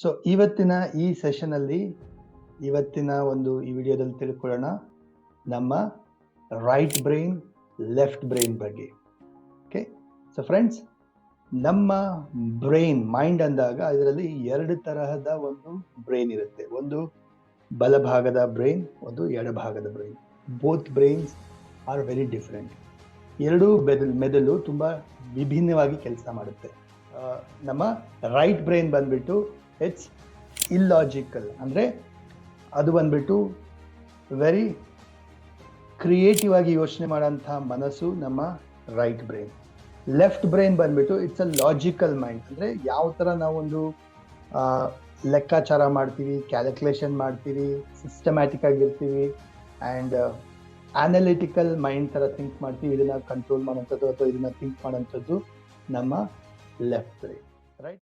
So ಇವತ್ತಿನ ಈ session ಅಲ್ಲಿ ಇವತ್ತಿನ ಒಂದು ಈ ವಿಡಿಯೋದಲ್ಲಿ ತಿಳ್ಕೊಳ್ಳೋಣ ನಮ್ಮ ರೈಟ್ ಬ್ರೈನ್ ಲೆಫ್ಟ್ ಬ್ರೈನ್ ಬಗ್ಗೆ. ಓಕೆ ಸೊ ಫ್ರೆಂಡ್ಸ್ ನಮ್ಮ ಬ್ರೈನ್ ಮೈಂಡ್ ಅಂದಾಗ ಅದರಲ್ಲಿ ಎರಡು ತರಹದ ಒಂದು ಬ್ರೈನ್ ಇರುತ್ತೆ. ಒಂದು ಬಲಭಾಗದ ಬ್ರೈನ್ ಒಂದು ಎಡಭಾಗದ brain both brains are very different ಎರಡೂ ಬೆದಲ್, ಮೆದುಳು ತುಂಬ ವಿಭಿನ್ನವಾಗಿ ಕೆಲಸ ಮಾಡುತ್ತೆ. ನಮ್ಮ ರೈಟ್ ಬ್ರೈನ್ ಬಂದ್ಬಿಟ್ಟು ಇಟ್ಸ್ ಇಲ್ಲಾಜಿಕಲ್ ಅಂದರೆ ಅದು ಬಂದ್ಬಿಟ್ಟು ವೆರಿ ಕ್ರಿಯೇಟಿವ್ ಆಗಿ ಯೋಚನೆ ಮಾಡೋಂಥ ಮನಸ್ಸು ನಮ್ಮ ರೈಟ್ ಬ್ರೈನ್ ಲೆಫ್ಟ್ ಬ್ರೈನ್ ಬಂದ್ಬಿಟ್ಟು ಇಟ್ಸ್ ಅ ಲಾಜಿಕಲ್ ಮೈಂಡ್ ಅಂದರೆ ಯಾವ ಥರ ನಾವೊಂದು ಲೆಕ್ಕಾಚಾರ ಮಾಡ್ತೀವಿ ಕ್ಯಾಲ್ಕುಲೇಷನ್ ಮಾಡ್ತೀವಿ ಸಿಸ್ಟಮ್ಯಾಟಿಕ್ ಆಗಿರ್ತೀವಿ ಆ್ಯಂಡ್ ಅನಾಲಿಟಿಕಲ್ ಮೈಂಡ್ ಥರ ಥಿಂಕ್ ಮಾಡ್ತೀವಿ, ಇದನ್ನ ಕಂಟ್ರೋಲ್ ಮಾಡೋಂಥದ್ದು ಅಥವಾ ಇದನ್ನ ಥಿಂಕ್ ಮಾಡೋಂಥದ್ದು ನಮ್ಮ ಲೆಫ್ಟ್ ಬ್ರೈನ್